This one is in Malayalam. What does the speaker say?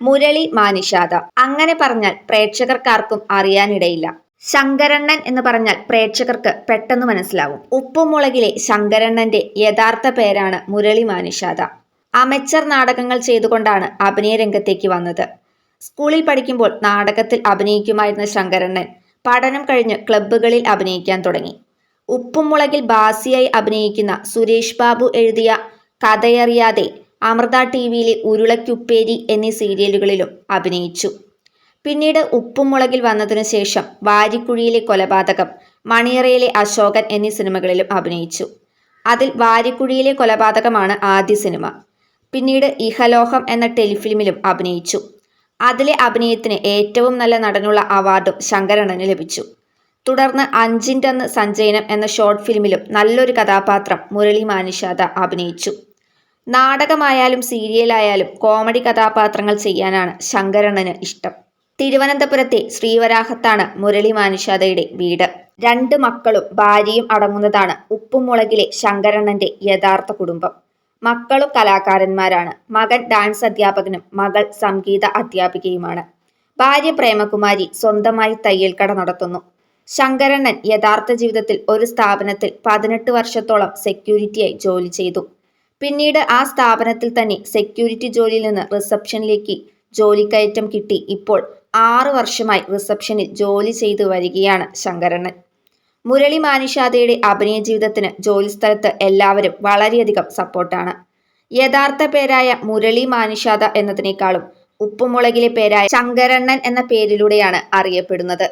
മുരളി മാനിഷാദ. അങ്ങനെ പറഞ്ഞാൽ പ്രേക്ഷകർക്കാർക്കും അറിയാനിടയില്ല. ശങ്കരണ്ണൻ എന്ന് പറഞ്ഞാൽ പ്രേക്ഷകർക്ക് പെട്ടെന്ന് മനസ്സിലാവും. ഉപ്പുമുളകിലെ ശങ്കരണ്ണന്റെ യഥാർത്ഥ പേരാണ് മുരളി മാനിഷാദ. അമച്ചർ നാടകങ്ങൾ ചെയ്തുകൊണ്ടാണ് അഭിനയ രംഗത്തേക്ക് വന്നത്. സ്കൂളിൽ പഠിക്കുമ്പോൾ നാടകത്തിൽ അഭിനയിക്കുമായിരുന്ന ശങ്കരണ്ണൻ പഠനം കഴിഞ്ഞ് ക്ലബ്ബുകളിൽ അഭിനയിക്കാൻ തുടങ്ങി. ഉപ്പുമുളകിൽ ബാസിയായി അഭിനയിക്കുന്ന സുരേഷ് ബാബു എഴുതിയ കഥയറിയാതെ അമൃത ടി വിയിലെ ഉരുളക്കുപ്പേരി എന്നീ സീരിയലുകളിലും അഭിനയിച്ചു. പിന്നീട് ഉപ്പുമുളകിൽ വന്നതിനു ശേഷം വാരിക്കുഴിയിലെ കൊലപാതകം മണിയറയിലെ അശോകൻ എന്നീ സിനിമകളിലും അഭിനയിച്ചു. അതിൽ വാരിക്കുഴിയിലെ കൊലപാതകമാണ് ആദ്യ സിനിമ. പിന്നീട് ഇഹലോഹം എന്ന ടെലിഫിലിമിലും അഭിനയിച്ചു. അതിലെ അഭിനയത്തിന് ഏറ്റവും നല്ല നടനുള്ള അവാർഡും ശങ്കരണന് ലഭിച്ചു. തുടർന്ന് അഞ്ചിന്റന്ന് സഞ്ജയനം എന്ന ഷോർട്ട് ഫിലിമിലും നല്ലൊരു കഥാപാത്രം മുരളി മാനിഷാദ അഭിനയിച്ചു. നാടകമായാലും സീരിയലായാലും കോമഡി കഥാപാത്രങ്ങൾ ചെയ്യാനാണ് ശങ്കരണന് ഇഷ്ടം. തിരുവനന്തപുരത്തെ ശ്രീവരാഹത്താണ് മുരളി മാനുഷാദയുടെ വീട്. രണ്ട് മക്കളും ഭാര്യയും അടങ്ങുന്നതാണ് ഉപ്പുമുളകിലെ ശങ്കരണന്റെ യഥാർത്ഥ കുടുംബം. മക്കളും കലാകാരന്മാരാണ്. മകൻ ഡാൻസ് അധ്യാപകനും മകൾ സംഗീത അധ്യാപികയുമാണ്. ഭാര്യ പ്രേമകുമാരി സ്വന്തമായി തയ്യൽ കട നടത്തുന്നു. ശങ്കരണ്ണൻ യഥാർത്ഥ ജീവിതത്തിൽ ഒരു സ്ഥാപനത്തിൽ പതിനെട്ട് വർഷത്തോളം സെക്യൂരിറ്റിയായി ജോലി ചെയ്തു. പിന്നീട് ആ സ്ഥാപനത്തിൽ തന്നെ സെക്യൂരിറ്റി ജോലിയിൽ നിന്ന് റിസപ്ഷനിലേക്ക് ജോലിക്കയറ്റം കിട്ടി. ഇപ്പോൾ ആറു വർഷമായി റിസപ്ഷനിൽ ജോലി ചെയ്തു വരികയാണ് ശങ്കരണ്ണൻ. മുരളി മാനിഷാദയുടെ അഭിനയ ജീവിതത്തിന് ജോലി ജോലിസ്ഥലത്ത് എല്ലാവരും വളരെയധികം സപ്പോർട്ടാണ് യഥാർത്ഥ പേരായ മുരളി മാനിഷാദ എന്നതിനേക്കാളും ഉപ്പുമുളകിലെ പേരായ ശങ്കരണ്ണൻ എന്ന പേരിലൂടെയാണ് അറിയപ്പെടുന്നത്.